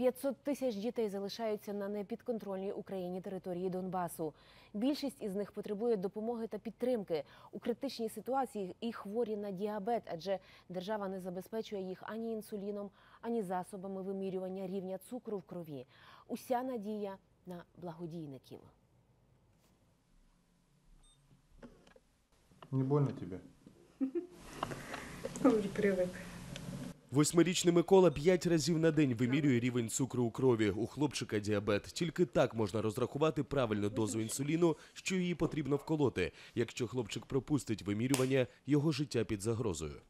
500 тисяч дітей залишаються на непідконтрольній Україні території Донбасу. Більшість із них потребує допомоги та підтримки у критичній ситуації і хворі на діабет, адже держава не забезпечує їх ані інсуліном, ані засобами вимірювання рівня цукру в крові. Уся надія на благодійників. Не больно тебе? Уже привык. Восьмирічний Микола п'ять разів на день вимірює рівень цукру у крові. У хлопчика діабет. Тільки так можна розрахувати правильну дозу інсуліну, що її потрібно вколоти. Якщо хлопчик пропустить вимірювання, його життя під загрозою.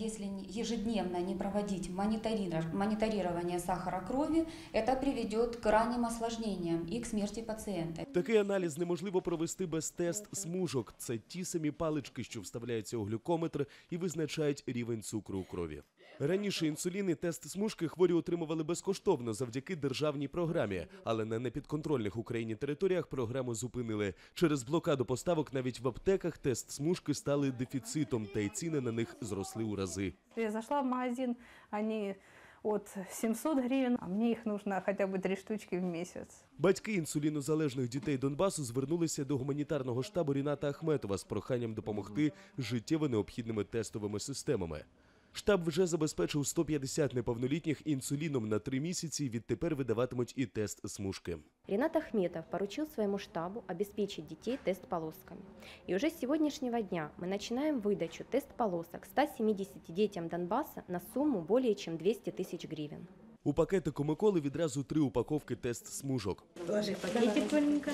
Если не- ежедневно не проводить мониторирование сахара крови, это приведет к ранним осложнениям и к смерти пациента. Такий аналіз неможливо провести без тест смужок. Це ті самі палички, що вставляються у глюкометр і визначають рівень цукру у крові. Раніше інсулін і тест смужки хворі отримували безкоштовно завдяки державній програмі, але на непідконтрольних Україні територіях програму зупинили. Через блокаду поставок навіть в аптеках тест смужки стали дефіцитом, та й ціни на них зросли у рази. Я зашла в магазин, они от 700 гривен, а мені їх нужно хоча б три штучки в місяць. Батьки інсулінозалежних дітей Донбасу звернулися до гуманітарного штабу Ріната Ахметова з проханням допомогти життєво необхідними тестовими системами. Штаб вже забезпечив 150 неповнолітніх інсуліном на три місяці. Відтепер видаватимуть і тест смужки. Ренат Ахметов поручил своему штабу обеспечить детей тест-полосками. И уже с сегодняшнего дня мы начинаем выдачу тест-полосок 170 детям Донбасса на сумму более чем 200 тысяч гривен. У пакетику Миколи відразу три упаковки тест смужок. Положи пакетик маленько.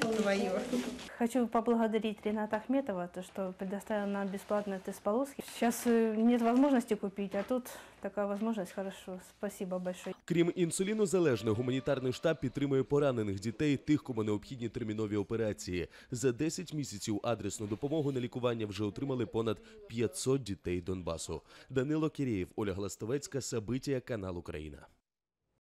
Твое. Хочу поблагодарить Рената Ахметова, то, что предоставил нам бесплатные тест-полоски. Сейчас э, нет возможности купить, а тут такая возможность, хорошо. Спасибо большое. Крім інсулінозалежних, гуманітарний штаб підтримує поранених дітей, тих, кому необхідні термінові операції. За 10 місяців адресну допомогу на лікування вже отримали понад 500 дітей Донбасу. Данило Кірєєв, Оля Гластовецька, Сабитія, канал Україна.